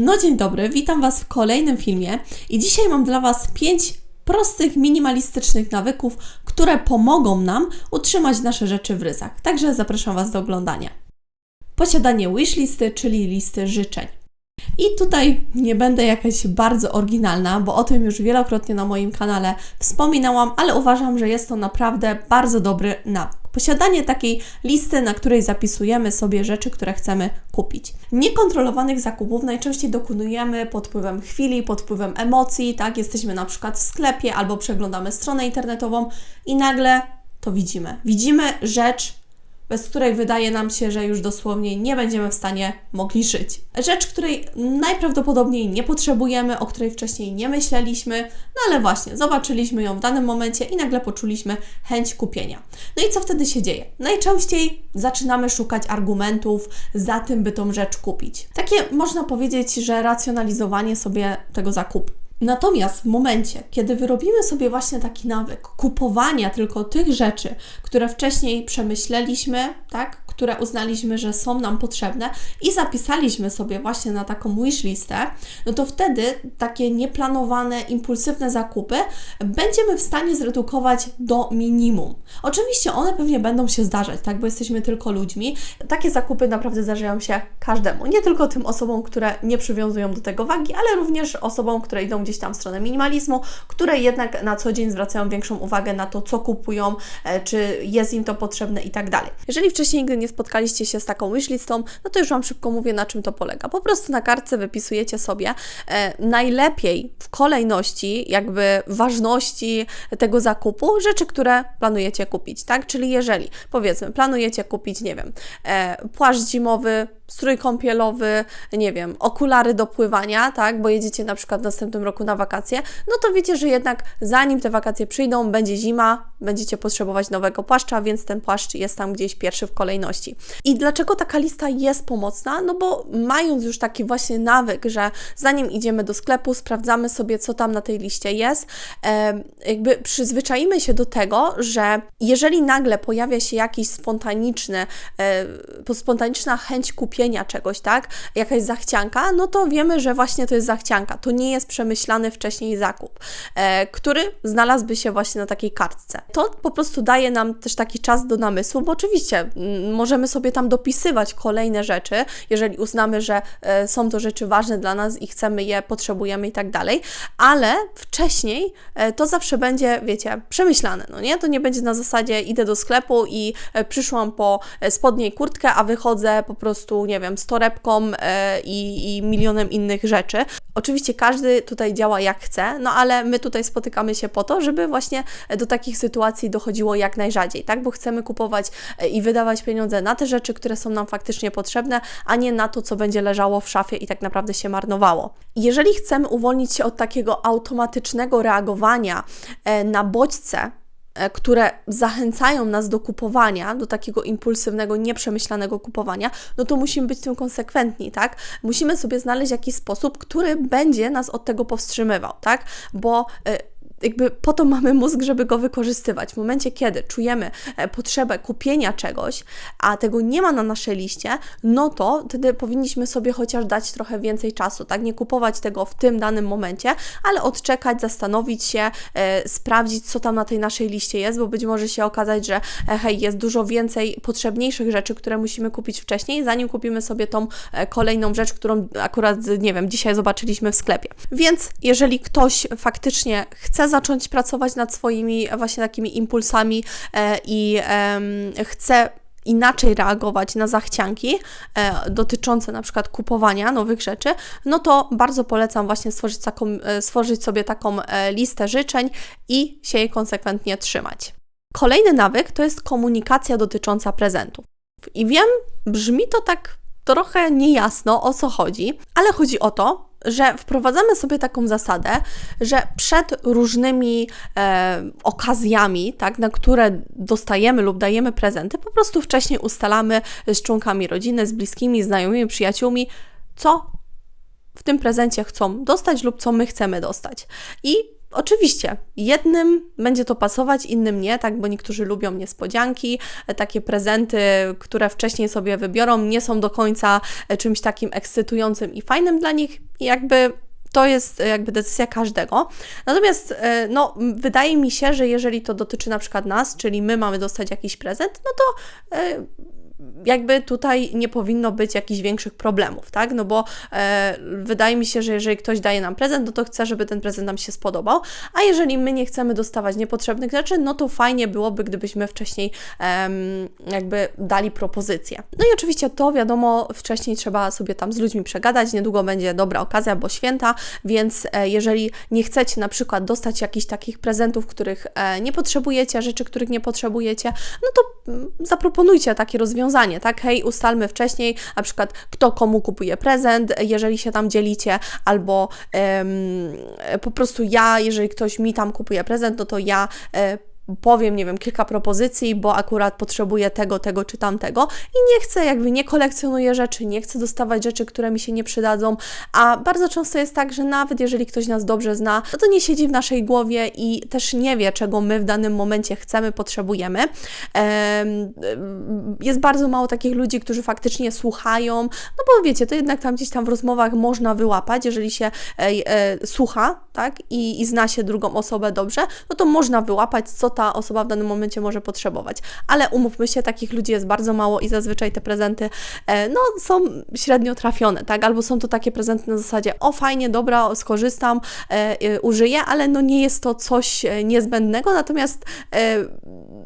No dzień dobry, witam Was w kolejnym filmie i dzisiaj mam dla Was 5 prostych, minimalistycznych nawyków, które pomogą nam utrzymać nasze rzeczy w ryzach. Także zapraszam Was do oglądania. Posiadanie wishlisty, czyli listy życzeń. I tutaj nie będę jakaś bardzo oryginalna, bo o tym już wielokrotnie na moim kanale wspominałam, ale uważam, że jest to naprawdę bardzo dobry nawyk. Posiadanie takiej listy, na której zapisujemy sobie rzeczy, które chcemy kupić. Niekontrolowanych zakupów najczęściej dokonujemy pod wpływem chwili, pod wpływem emocji, tak? Jesteśmy na przykład w sklepie albo przeglądamy stronę internetową i nagle to widzimy. Widzimy rzecz, bez której wydaje nam się, że już dosłownie nie będziemy w stanie mogli żyć. Rzecz, której najprawdopodobniej nie potrzebujemy, o której wcześniej nie myśleliśmy, no ale właśnie, zobaczyliśmy ją w danym momencie i nagle poczuliśmy chęć kupienia. No i co wtedy się dzieje? Najczęściej zaczynamy szukać argumentów za tym, by tą rzecz kupić. Takie można powiedzieć, że racjonalizowanie sobie tego zakupu. Natomiast w momencie, kiedy wyrobimy sobie właśnie taki nawyk kupowania tylko tych rzeczy, które wcześniej przemyśleliśmy, tak, które uznaliśmy, że są nam potrzebne i zapisaliśmy sobie właśnie na taką wishlistę, no to wtedy takie nieplanowane, impulsywne zakupy będziemy w stanie zredukować do minimum. Oczywiście one pewnie będą się zdarzać, tak, bo jesteśmy tylko ludźmi. Takie zakupy naprawdę zdarzają się każdemu, nie tylko tym osobom, które nie przywiązują do tego wagi, ale również osobom, które idą gdzieś tam w stronę minimalizmu, które jednak na co dzień zwracają większą uwagę na to, co kupują, e, czy jest im to potrzebne i tak dalej. Jeżeli wcześniej nigdy nie spotkaliście się z taką wishlistą, no to już Wam szybko mówię, na czym to polega. Po prostu na kartce wypisujecie sobie e, najlepiej w kolejności, jakby ważności tego zakupu, rzeczy, które planujecie kupić, tak? Czyli jeżeli, powiedzmy, planujecie kupić, nie wiem, e, płaszcz zimowy, strój kąpielowy, nie wiem, okulary do pływania, tak, bo jedziecie na przykład w następnym roku na wakacje, no to wiecie, że jednak zanim te wakacje przyjdą, będzie zima, będziecie potrzebować nowego płaszcza, więc ten płaszcz jest tam gdzieś pierwszy w kolejności. I dlaczego taka lista jest pomocna? No bo mając już taki właśnie nawyk, że zanim idziemy do sklepu, sprawdzamy sobie, co tam na tej liście jest, jakby przyzwyczaimy się do tego, że jeżeli nagle pojawia się jakiś spontaniczny, e, spontaniczna chęć kupienia czegoś, tak, jakaś zachcianka, no to wiemy, że właśnie to jest zachcianka. To nie jest przemyślany wcześniej zakup, e, który znalazłby się właśnie na takiej kartce. To po prostu daje nam też taki czas do namysłu, bo oczywiście mm, możemy sobie tam dopisywać kolejne rzeczy, jeżeli uznamy, że e, są to rzeczy ważne dla nas i chcemy je, potrzebujemy i tak dalej, ale wcześniej e, to zawsze będzie, wiecie, przemyślane, no nie? To nie będzie na zasadzie idę do sklepu i e, przyszłam po e, spodnie i kurtkę, a wychodzę po prostu, nie wiem, z torebką e, i, i milionem innych rzeczy. Oczywiście każdy tutaj działa jak chce, no ale my tutaj spotykamy się po to, żeby właśnie do takich sytuacji dochodziło jak najrzadziej, tak? Bo chcemy kupować e, i wydawać pieniądze na te rzeczy, które są nam faktycznie potrzebne, a nie na to, co będzie leżało w szafie i tak naprawdę się marnowało. Jeżeli chcemy uwolnić się od takiego automatycznego reagowania e, na bodźce, które zachęcają nas do kupowania, do takiego impulsywnego, nieprzemyślanego kupowania, no to musimy być tym konsekwentni, tak? Musimy sobie znaleźć jakiś sposób, który będzie nas od tego powstrzymywał, tak? Bo y, jakby po to mamy mózg, żeby go wykorzystywać. W momencie, kiedy czujemy e, potrzebę kupienia czegoś, a tego nie ma na naszej liście, no to wtedy powinniśmy sobie chociaż dać trochę więcej czasu, tak? Nie kupować tego w tym danym momencie, ale odczekać, zastanowić się, e, sprawdzić, co tam na tej naszej liście jest, bo być może się okazać, że e, hej, jest dużo więcej potrzebniejszych rzeczy, które musimy kupić wcześniej, zanim kupimy sobie tą e, kolejną rzecz, którą akurat, nie wiem, dzisiaj zobaczyliśmy w sklepie. Więc jeżeli ktoś faktycznie chce zacząć pracować nad swoimi właśnie takimi impulsami e, i chce inaczej reagować na zachcianki e, dotyczące na przykład kupowania nowych rzeczy, no to bardzo polecam właśnie stworzyć, taką, e, stworzyć sobie taką e, listę życzeń i się jej konsekwentnie trzymać. Kolejny nawyk to jest komunikacja dotycząca prezentów. I wiem, brzmi to tak trochę niejasno o co chodzi, ale chodzi o to, że wprowadzamy sobie taką zasadę, że przed różnymi e, okazjami, tak, na które dostajemy lub dajemy prezenty, po prostu wcześniej ustalamy z członkami rodziny, z bliskimi, znajomymi, przyjaciółmi, co w tym prezencie chcą dostać lub co my chcemy dostać. I Oczywiście, jednym będzie to pasować, innym nie, tak, bo niektórzy lubią niespodzianki, e, takie prezenty, które wcześniej sobie wybiorą, nie są do końca e, czymś takim ekscytującym i fajnym dla nich, i jakby to jest e, jakby decyzja każdego. Natomiast no, wydaje mi się, że jeżeli to dotyczy na przykład nas, czyli my mamy dostać jakiś prezent, no to jakby tutaj nie powinno być jakichś większych problemów, tak? No bo e, wydaje mi się, że jeżeli ktoś daje nam prezent, no to chce, żeby ten prezent nam się spodobał, a jeżeli my nie chcemy dostawać niepotrzebnych rzeczy, no to fajnie byłoby, gdybyśmy wcześniej e, jakby dali propozycję. No i oczywiście to wiadomo, wcześniej trzeba sobie tam z ludźmi przegadać, niedługo będzie dobra okazja, bo święta, więc e, jeżeli nie chcecie na przykład dostać jakichś takich prezentów, których e, nie potrzebujecie, rzeczy, których nie potrzebujecie, no to zaproponujcie takie rozwiązanie, tak? Hej, ustalmy wcześniej, na przykład kto komu kupuje prezent, jeżeli się tam dzielicie, albo um, po prostu ja, jeżeli ktoś mi tam kupuje prezent, no to ja e, powiem, nie wiem, kilka propozycji, bo akurat potrzebuję tego, tego czy tamtego i nie chcę, jakby nie kolekcjonuję rzeczy, nie chcę dostawać rzeczy, które mi się nie przydadzą, a bardzo często jest tak, że nawet jeżeli ktoś nas dobrze zna, to nie siedzi w naszej głowie i też nie wie, czego my w danym momencie chcemy, potrzebujemy. Jest bardzo mało takich ludzi, którzy faktycznie słuchają, no bo wiecie, to jednak tam gdzieś tam w rozmowach można wyłapać, jeżeli się e, słucha, tak, i, i zna się drugą osobę dobrze, no to można wyłapać, co ta osoba w danym momencie może potrzebować. Ale umówmy się, takich ludzi jest bardzo mało i zazwyczaj te prezenty e, no, są średnio trafione, tak? Albo są to takie prezenty na zasadzie, o fajnie, dobra, skorzystam, e, e, użyję, ale no nie jest to coś niezbędnego, natomiast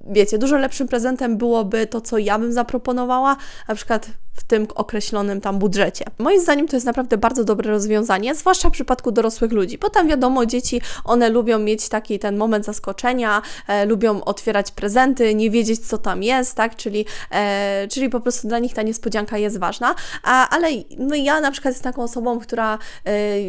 wiecie, dużo lepszym prezentem byłoby to, co ja bym zaproponowała, na przykład w tym określonym tam budżecie. Moim zdaniem to jest naprawdę bardzo dobre rozwiązanie, zwłaszcza w przypadku dorosłych ludzi, bo tam wiadomo, dzieci, one lubią mieć taki ten moment zaskoczenia, lubią otwierać prezenty, nie wiedzieć, co tam jest, tak, czyli, e, czyli po prostu dla nich ta niespodzianka jest ważna, a, ale no ja na przykład jestem taką osobą, która e,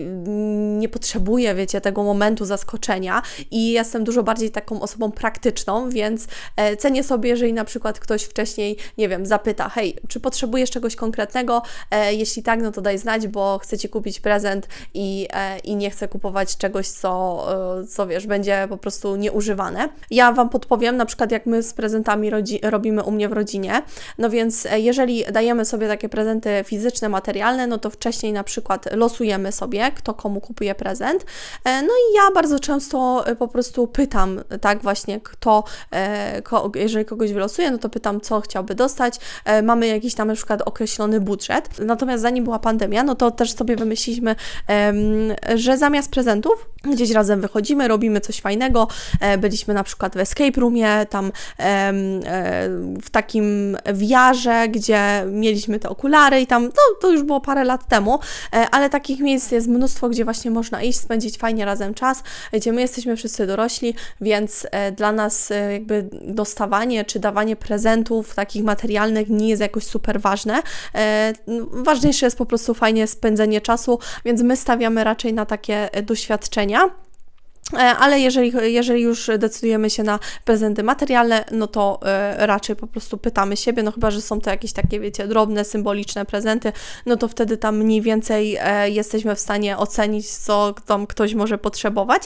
nie potrzebuje, wiecie, tego momentu zaskoczenia i jestem dużo bardziej taką osobą praktyczną, więc e, cenię sobie, jeżeli na przykład ktoś wcześniej, nie wiem, zapyta, hej, czy potrzebujesz czegoś konkretnego? E, jeśli tak, no to daj znać, bo chcę Ci kupić prezent i, e, i nie chcę kupować czegoś, co, e, co wiesz, będzie po prostu nieużywane. Ja Wam podpowiem, na przykład jak my z prezentami robimy u mnie w rodzinie, no więc e, jeżeli dajemy sobie takie prezenty fizyczne, materialne, no to wcześniej na przykład losujemy sobie, kto komu kupuje prezent. E, no i ja bardzo często e, po prostu pytam, tak właśnie, kto, jeżeli kogoś wylosuję, no to pytam, co chciałby dostać. Mamy jakiś tam na przykład określony budżet. Natomiast zanim była pandemia, no to też sobie wymyśliliśmy, że zamiast prezentów gdzieś razem wychodzimy, robimy coś fajnego. E, byliśmy na przykład w escape roomie, tam e, w takim wiarze, gdzie mieliśmy te okulary i tam, no to już było parę lat temu, e, ale takich miejsc jest mnóstwo, gdzie właśnie można iść, spędzić fajnie razem czas, gdzie my jesteśmy wszyscy dorośli, więc dla nas jakby dostawanie czy dawanie prezentów takich materialnych nie jest jakoś super ważne. Ważniejsze jest po prostu fajnie spędzenie czasu, więc my stawiamy raczej na takie doświadczenia. E, ale jeżeli, jeżeli już decydujemy się na prezenty materialne, no to e, raczej po prostu pytamy siebie, no chyba, że są to jakieś takie, wiecie, drobne, symboliczne prezenty, no to wtedy tam mniej więcej e, jesteśmy w stanie ocenić, co tam ktoś może potrzebować,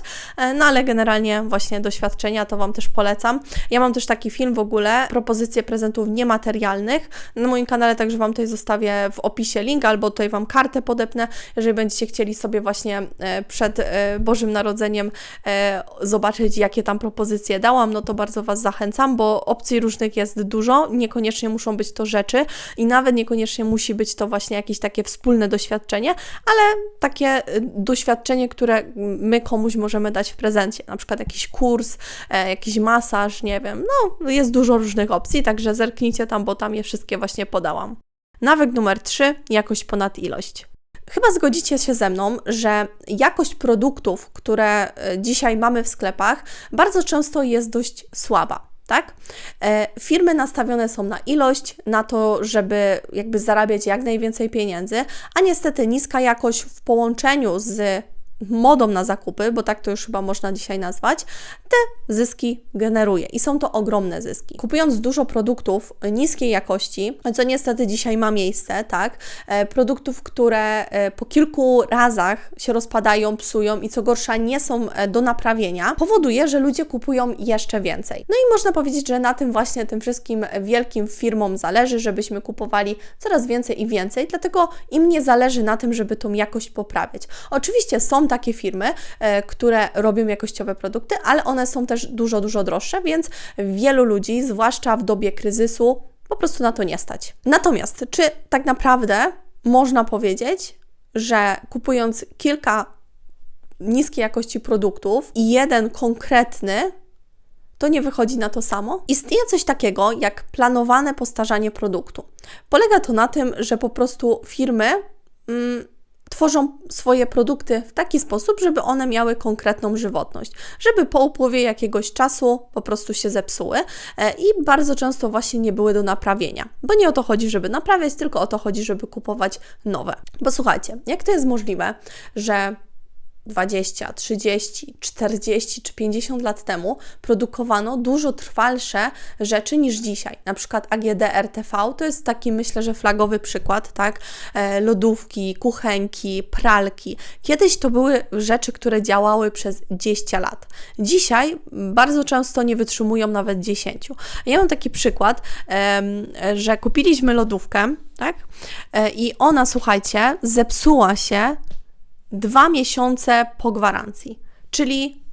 no ale generalnie właśnie doświadczenia to Wam też polecam. Ja mam też taki film w ogóle, propozycje prezentów niematerialnych na moim kanale, także Wam tutaj zostawię w opisie link, albo tutaj Wam kartę podepnę, jeżeli będziecie chcieli sobie właśnie przed Bożym Narodzeniem e, zobaczyć, jakie tam propozycje dałam, no to bardzo Was zachęcam, bo opcji różnych jest dużo, niekoniecznie muszą być to rzeczy i nawet niekoniecznie musi być to właśnie jakieś takie wspólne doświadczenie, ale takie e, doświadczenie, które my komuś możemy dać w prezencie, na przykład jakiś kurs, e, jakiś masaż, nie wiem, no jest dużo różnych opcji, także zerknijcie tam, bo tam je wszystkie właśnie podałam. Nawyk numer 3, jakość ponad ilość. Chyba zgodzicie się ze mną, że jakość produktów, które e, dzisiaj mamy w sklepach, bardzo często jest dość słaba. Tak? E, firmy nastawione są na ilość, na to, żeby jakby zarabiać jak najwięcej pieniędzy, a niestety niska jakość w połączeniu z modą na zakupy, bo tak to już chyba można dzisiaj nazwać, te zyski generuje i są to ogromne zyski. Kupując dużo produktów niskiej jakości, co niestety dzisiaj ma miejsce, tak, e, produktów, które e, po kilku razach się rozpadają, psują i co gorsza nie są e, do naprawienia, powoduje, że ludzie kupują jeszcze więcej. No i można powiedzieć, że na tym właśnie tym wszystkim wielkim firmom zależy, żebyśmy kupowali coraz więcej i więcej, dlatego im nie zależy na tym, żeby tą jakość poprawiać. Oczywiście są takie firmy, e, które robią jakościowe produkty, ale one są też dużo, dużo droższe, więc wielu ludzi, zwłaszcza w dobie kryzysu, po prostu na to nie stać. Natomiast, czy tak naprawdę można powiedzieć, że kupując kilka niskiej jakości produktów i jeden konkretny, to nie wychodzi na to samo. Istnieje coś takiego jak planowane postarzanie produktu. Polega to na tym, że po prostu firmy mm, tworzą swoje produkty w taki sposób, żeby one miały konkretną żywotność, żeby po upływie jakiegoś czasu po prostu się zepsuły e, i bardzo często właśnie nie były do naprawienia. Bo nie o to chodzi, żeby naprawiać, tylko o to chodzi, żeby kupować nowe. Bo słuchajcie, jak to jest możliwe, że 20, 30, 40 czy 50 lat temu produkowano dużo trwalsze rzeczy niż dzisiaj. Na przykład AGD RTV to jest taki, myślę, że flagowy przykład, tak? E, lodówki, kuchenki, pralki. Kiedyś to były rzeczy, które działały przez 10 lat. Dzisiaj bardzo często nie wytrzymują nawet 10. Ja mam taki przykład, że kupiliśmy lodówkę, tak? E, I ona, słuchajcie, zepsuła się dwa miesiące po gwarancji. Czyli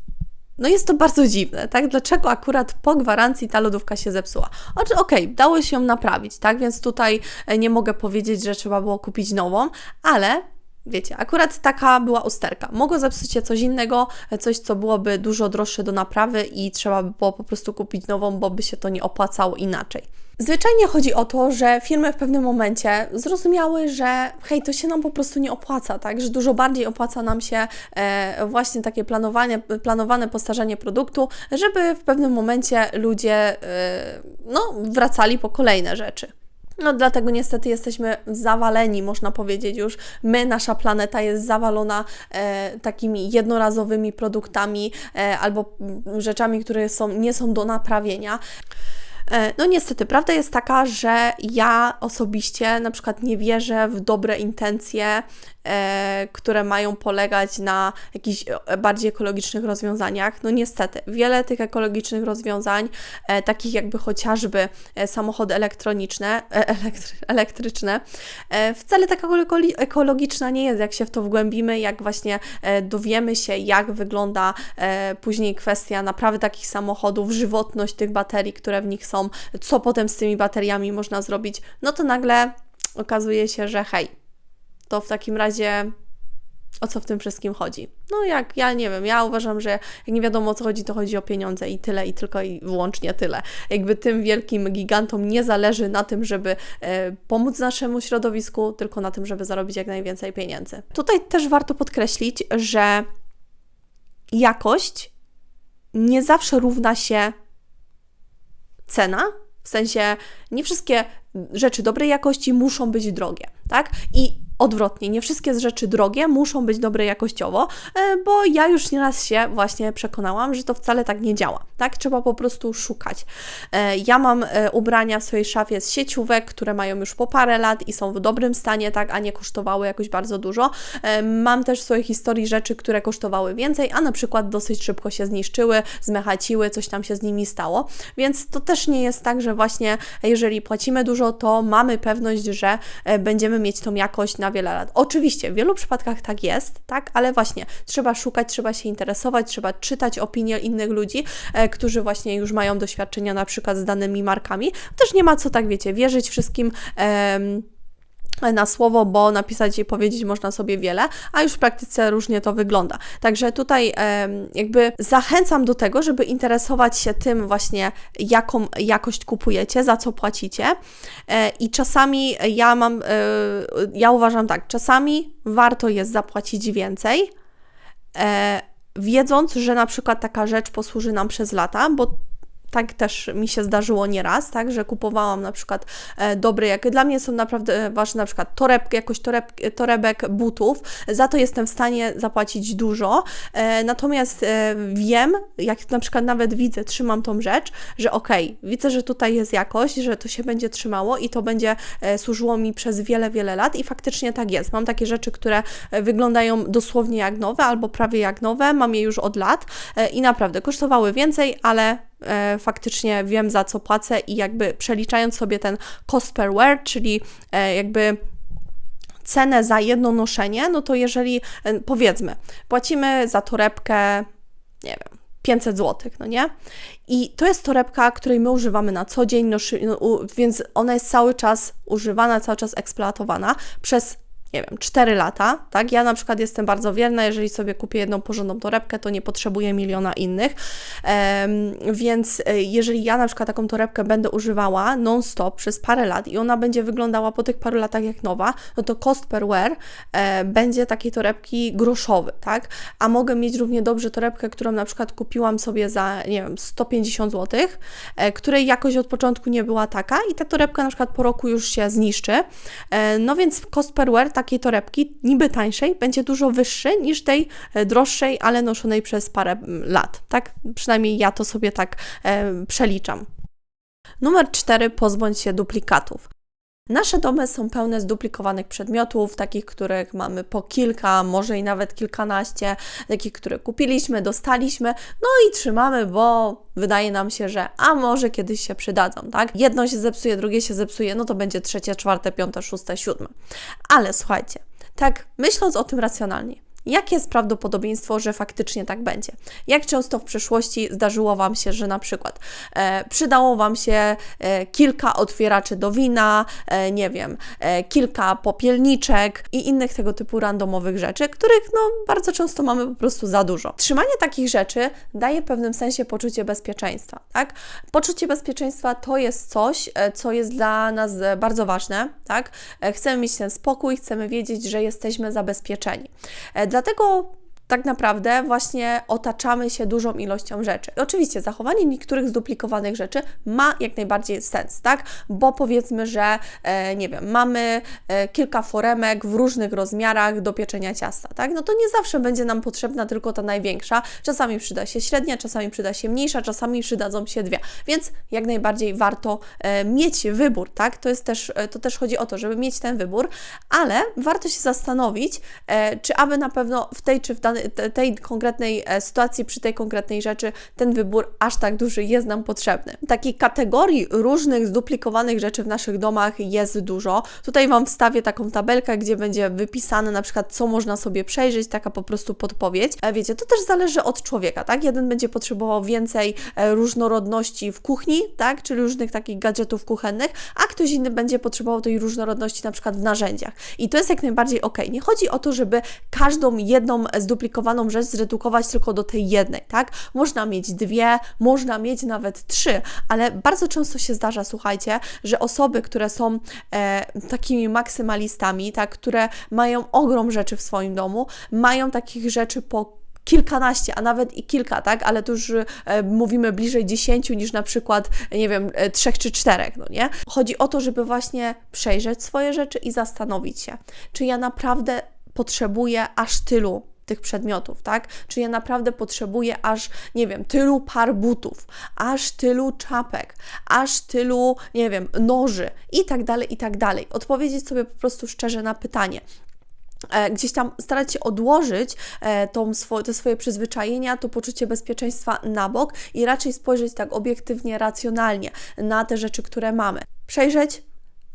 no jest to bardzo dziwne, tak? Dlaczego akurat po gwarancji ta lodówka się zepsuła? Znaczy, okej, okay, dało się ją naprawić, tak? Więc tutaj e, nie mogę powiedzieć, że trzeba było kupić nową, ale Wiecie, akurat taka była usterka. Mogło zepsuć się coś innego, e, coś, co byłoby dużo droższe do naprawy i trzeba by było po prostu kupić nową, bo by się to nie opłacało inaczej. Zwyczajnie chodzi o to, że firmy w pewnym momencie zrozumiały, że hej, to się nam po prostu nie opłaca, tak? Że dużo bardziej opłaca nam się e, właśnie takie planowanie, planowane postarzenie produktu, żeby w pewnym momencie ludzie e, no, wracali po kolejne rzeczy. No dlatego niestety jesteśmy zawaleni, można powiedzieć już. My, nasza planeta jest zawalona e, takimi jednorazowymi produktami e, albo rzeczami, które są, nie są do naprawienia. E, no niestety, prawda jest taka, że ja osobiście na przykład nie wierzę w dobre intencje które mają polegać na jakichś e, bardziej ekologicznych rozwiązaniach. No niestety, wiele tych ekologicznych rozwiązań, e, takich jakby chociażby e, samochody elektroniczne, e, elektry, elektryczne, e, wcale taka ekologiczna nie jest, jak się w to wgłębimy, jak właśnie dowiemy się, jak wygląda później kwestia naprawy takich samochodów, żywotność tych baterii, które w nich są, co potem z tymi bateriami można zrobić, no to nagle okazuje się, że hej, to w takim razie o co w tym wszystkim chodzi? No jak, ja nie wiem, ja uważam, że jak nie wiadomo o co chodzi, to chodzi o pieniądze i tyle, i tylko i wyłącznie tyle. Jakby tym wielkim gigantom nie zależy na tym, żeby e, pomóc naszemu środowisku, tylko na tym, żeby zarobić jak najwięcej pieniędzy. Tutaj też warto podkreślić, że jakość nie zawsze równa się cena, w sensie nie wszystkie rzeczy dobrej jakości muszą być drogie, tak? I odwrotnie, nie wszystkie rzeczy drogie muszą być dobre jakościowo, e, bo ja już nieraz się właśnie przekonałam, że to wcale tak nie działa, tak? Trzeba po prostu szukać. E, ja mam e, ubrania w swojej szafie z sieciówek, które mają już po parę lat i są w dobrym stanie, tak, a nie kosztowały jakoś bardzo dużo. Mam też w swojej historii rzeczy, które kosztowały więcej, a na przykład dosyć szybko się zniszczyły, zmechaciły, coś tam się z nimi stało, więc to też nie jest tak, że właśnie jeżeli płacimy dużo, to mamy pewność, że będziemy mieć tą jakość na wiele lat. Oczywiście, w wielu przypadkach tak jest, tak, ale właśnie trzeba szukać, trzeba się interesować, trzeba czytać opinie innych ludzi, e, którzy właśnie już mają doświadczenia na przykład z danymi markami. Też nie ma co tak, wiecie, wierzyć wszystkim. E, na słowo, bo napisać i powiedzieć można sobie wiele, a już w praktyce różnie to wygląda. Także tutaj e, jakby zachęcam do tego, żeby interesować się tym właśnie, jaką jakość kupujecie, za co płacicie. E, I czasami ja mam, e, ja uważam tak, czasami warto jest zapłacić więcej, wiedząc, że na przykład taka rzecz posłuży nam przez lata, bo tak też mi się zdarzyło nieraz, tak, że kupowałam na przykład e, dobre, jak dla mnie są naprawdę ważne na przykład torebki, jakoś toreb, torebek butów, za to jestem w stanie zapłacić dużo, e, natomiast e, wiem, jak na przykład nawet widzę, trzymam tą rzecz, że okej, okay, widzę, że tutaj jest jakość, że to się będzie trzymało i to będzie e, służyło mi przez wiele, wiele lat i faktycznie tak jest. Mam takie rzeczy, które e, wyglądają dosłownie jak nowe albo prawie jak nowe, mam je już od lat e, i naprawdę kosztowały więcej, ale e, faktycznie wiem za co płacę i jakby przeliczając sobie ten cost per wear, czyli e, jakby cenę za jedno noszenie, no to jeżeli e, powiedzmy, płacimy za torebkę, nie wiem, 500 zł, no nie? I to jest torebka, której my używamy na co dzień, no, więc ona jest cały czas używana, cały czas eksploatowana przez nie wiem, 4 lata, tak? Ja na przykład jestem bardzo wierna, jeżeli sobie kupię jedną porządną torebkę, to nie potrzebuję miliona innych, więc e, jeżeli ja na przykład taką torebkę będę używała non-stop przez parę lat i ona będzie wyglądała po tych paru latach jak nowa, no to cost per wear e, będzie takiej torebki groszowy, tak? A mogę mieć równie dobrze torebkę, którą na przykład kupiłam sobie za, nie wiem, 150 zł, e, której jakoś od początku nie była taka i ta torebka na przykład po roku już się zniszczy, no więc cost per wear tak takiej torebki, niby tańszej, będzie dużo wyższy niż tej e, droższej, ale noszonej przez parę lat. Tak? Przynajmniej ja to sobie tak e, przeliczam. Numer 4. Pozbądź się duplikatów. Nasze domy są pełne zduplikowanych przedmiotów, takich, których mamy po kilka, może i nawet kilkanaście, takich, które kupiliśmy, dostaliśmy, no i trzymamy, bo wydaje nam się, że a może kiedyś się przydadzą, tak? Jedno się zepsuje, drugie się zepsuje, no to będzie trzecie, czwarte, piąte, szóste, siódme. Ale słuchajcie, tak myśląc o tym racjonalnie, Jakie jest prawdopodobieństwo, że faktycznie tak będzie? Jak często w przeszłości zdarzyło Wam się, że na przykład e, przydało Wam się e, kilka otwieraczy do wina, e, nie wiem, e, kilka popielniczek i innych tego typu randomowych rzeczy, których no bardzo często mamy po prostu za dużo. Trzymanie takich rzeczy daje w pewnym sensie poczucie bezpieczeństwa, tak? Poczucie bezpieczeństwa to jest coś, e, co jest dla nas bardzo ważne, tak? E, chcemy mieć ten spokój, chcemy wiedzieć, że jesteśmy zabezpieczeni. Dlatego tak naprawdę właśnie otaczamy się dużą ilością rzeczy. Oczywiście zachowanie niektórych zduplikowanych rzeczy ma jak najbardziej sens, tak? Bo powiedzmy, że e, nie wiem, mamy e, kilka foremek w różnych rozmiarach do pieczenia ciasta, tak? No to nie zawsze będzie nam potrzebna tylko ta największa. Czasami przyda się średnia, czasami przyda się mniejsza, czasami przydadzą się dwie. Więc jak najbardziej warto e, mieć wybór, tak? To jest też, e, to też chodzi o to, żeby mieć ten wybór, ale warto się zastanowić, e, czy aby na pewno w tej czy w danej tej konkretnej e, sytuacji, przy tej konkretnej rzeczy, ten wybór aż tak duży jest nam potrzebny. Takiej kategorii różnych zduplikowanych rzeczy w naszych domach jest dużo. Tutaj Wam wstawię taką tabelkę, gdzie będzie wypisane na przykład, co można sobie przejrzeć, taka po prostu podpowiedź. E, wiecie, to też zależy od człowieka, tak? Jeden będzie potrzebował więcej e, różnorodności w kuchni, tak? Czyli różnych takich gadżetów kuchennych, a ktoś inny będzie potrzebował tej różnorodności na przykład w narzędziach. I to jest jak najbardziej ok. Nie chodzi o to, żeby każdą jedną zduplikowaną skomplikowaną rzecz zredukować tylko do tej jednej, tak? Można mieć dwie, można mieć nawet trzy, ale bardzo często się zdarza, słuchajcie, że osoby, które są e, takimi maksymalistami, tak, które mają ogrom rzeczy w swoim domu, mają takich rzeczy po kilkanaście, a nawet i kilka, tak? Ale tu już e, mówimy bliżej dziesięciu niż na przykład, nie wiem, e, trzech czy czterech, no nie? Chodzi o to, żeby właśnie przejrzeć swoje rzeczy i zastanowić się, czy ja naprawdę potrzebuję aż tylu tych przedmiotów, tak? Czy ja naprawdę potrzebuję aż, nie wiem, tylu par butów, aż tylu czapek, aż tylu, nie wiem, noży i tak dalej, i tak dalej. Odpowiedzieć sobie po prostu szczerze na pytanie e, gdzieś tam starać się odłożyć e, tą te swoje przyzwyczajenia, to poczucie bezpieczeństwa na bok i raczej spojrzeć tak obiektywnie, racjonalnie na te rzeczy, które mamy. Przejrzeć,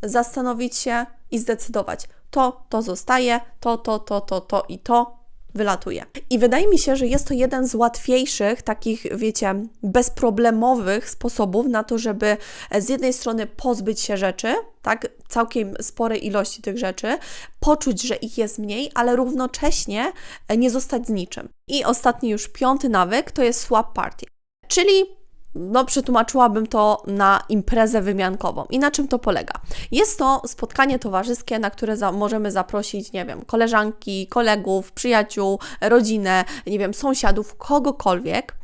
zastanowić się i zdecydować. To, to zostaje, to, to, to, to, to i to wylatuje. I wydaje mi się, że jest to jeden z łatwiejszych, takich, wiecie, bezproblemowych sposobów na to, żeby z jednej strony pozbyć się rzeczy, tak, całkiem sporej ilości tych rzeczy, poczuć, że ich jest mniej, ale równocześnie nie zostać z niczym. I ostatni już piąty nawyk to jest swap party. Czyli no, przetłumaczyłabym to na imprezę wymiankową. I na czym to polega? Jest to spotkanie towarzyskie, na które za możemy zaprosić, nie wiem, koleżanki, kolegów, przyjaciół, rodzinę, nie wiem, sąsiadów, kogokolwiek.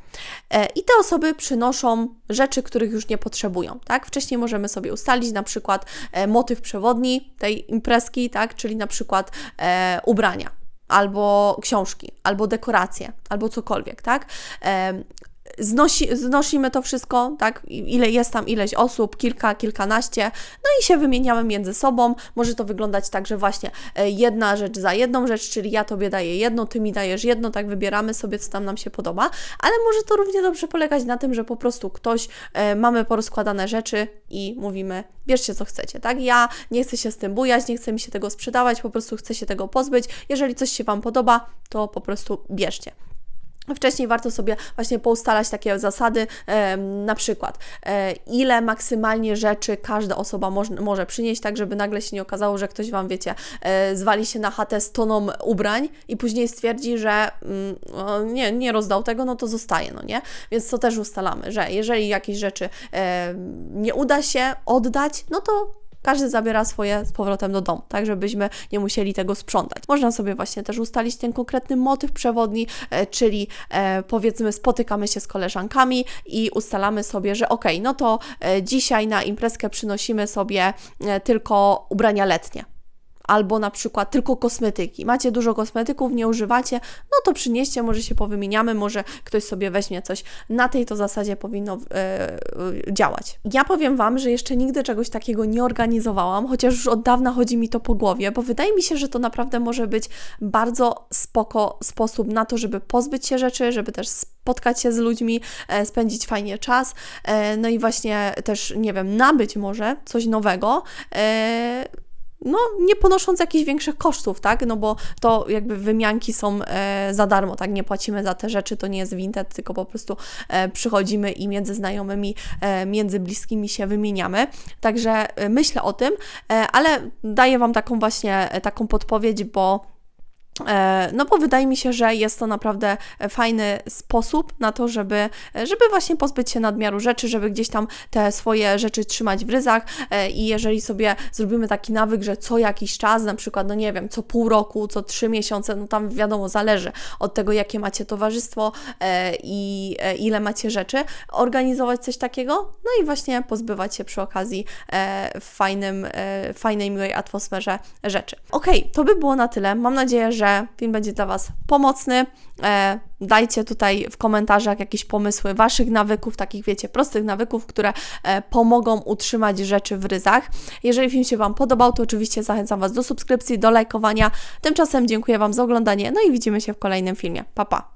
E, I te osoby przynoszą rzeczy, których już nie potrzebują, tak? Wcześniej możemy sobie ustalić na przykład e, motyw przewodni tej imprezki, tak? Czyli na przykład e, ubrania albo książki, albo dekoracje, albo cokolwiek, tak? E, Znosi, znosimy to wszystko, tak? Ile jest tam ileś osób, kilka, kilkanaście, no i się wymieniamy między sobą. Może to wyglądać tak, że właśnie e, jedna rzecz za jedną rzecz, czyli ja tobie daję jedno, ty mi dajesz jedno, tak wybieramy sobie, co tam nam się podoba, ale może to równie dobrze polegać na tym, że po prostu ktoś e, mamy porozkładane rzeczy i mówimy, bierzcie co chcecie, tak? Ja nie chcę się z tym bujać, nie chcę mi się tego sprzedawać, po prostu chcę się tego pozbyć. Jeżeli coś się Wam podoba, to po prostu bierzcie. Wcześniej warto sobie właśnie poustalać takie zasady, na przykład e, ile maksymalnie rzeczy każda osoba moż, może przynieść, tak żeby nagle się nie okazało, że ktoś Wam, wiecie, e, zwali się na chatę z toną ubrań i później stwierdzi, że mm, nie, nie rozdał tego, no to zostaje, no nie? Więc to też ustalamy, że jeżeli jakieś rzeczy nie uda się oddać, no to każdy zabiera swoje z powrotem do domu, tak żebyśmy nie musieli tego sprzątać. Można sobie właśnie też ustalić ten konkretny motyw przewodni, e, czyli e, powiedzmy spotykamy się z koleżankami i ustalamy sobie, że ok, no to e, dzisiaj na imprezkę przynosimy sobie tylko ubrania letnie albo na przykład tylko kosmetyki. Macie dużo kosmetyków, nie używacie, no to przynieście, może się powymieniamy, może ktoś sobie weźmie coś. Na tej to zasadzie powinno e, działać. Ja powiem Wam, że jeszcze nigdy czegoś takiego nie organizowałam, chociaż już od dawna chodzi mi to po głowie, bo wydaje mi się, że to naprawdę może być bardzo spoko sposób na to, żeby pozbyć się rzeczy, żeby też spotkać się z ludźmi, e, spędzić fajnie czas, e, no i właśnie też, nie wiem, nabyć może coś nowego no, nie ponosząc jakichś większych kosztów, tak? No bo to jakby wymianki są e, za darmo, tak? Nie płacimy za te rzeczy, to nie jest Vinted, tylko po prostu e, przychodzimy i między znajomymi, e, między bliskimi się wymieniamy. Także e, myślę o tym, e, ale daję Wam taką właśnie e, taką podpowiedź, bo no bo wydaje mi się, że jest to naprawdę fajny sposób na to, żeby, żeby właśnie pozbyć się nadmiaru rzeczy, żeby gdzieś tam te swoje rzeczy trzymać w ryzach e, i jeżeli sobie zrobimy taki nawyk, że co jakiś czas, na przykład, no nie wiem, co pół roku, co trzy miesiące, no tam wiadomo, zależy od tego, jakie macie towarzystwo e, i ile macie rzeczy, organizować coś takiego, no i właśnie pozbywać się przy okazji w fajnym, fajnej, miłej atmosferze rzeczy. Ok, to by było na tyle. Mam nadzieję, że że film będzie dla Was pomocny. E, dajcie tutaj w komentarzach jakieś pomysły Waszych nawyków, takich wiecie, prostych nawyków, które e, pomogą utrzymać rzeczy w ryzach. Jeżeli film się Wam podobał, to oczywiście zachęcam Was do subskrypcji, do lajkowania. Tymczasem dziękuję Wam za oglądanie, no i widzimy się w kolejnym filmie. Pa, pa!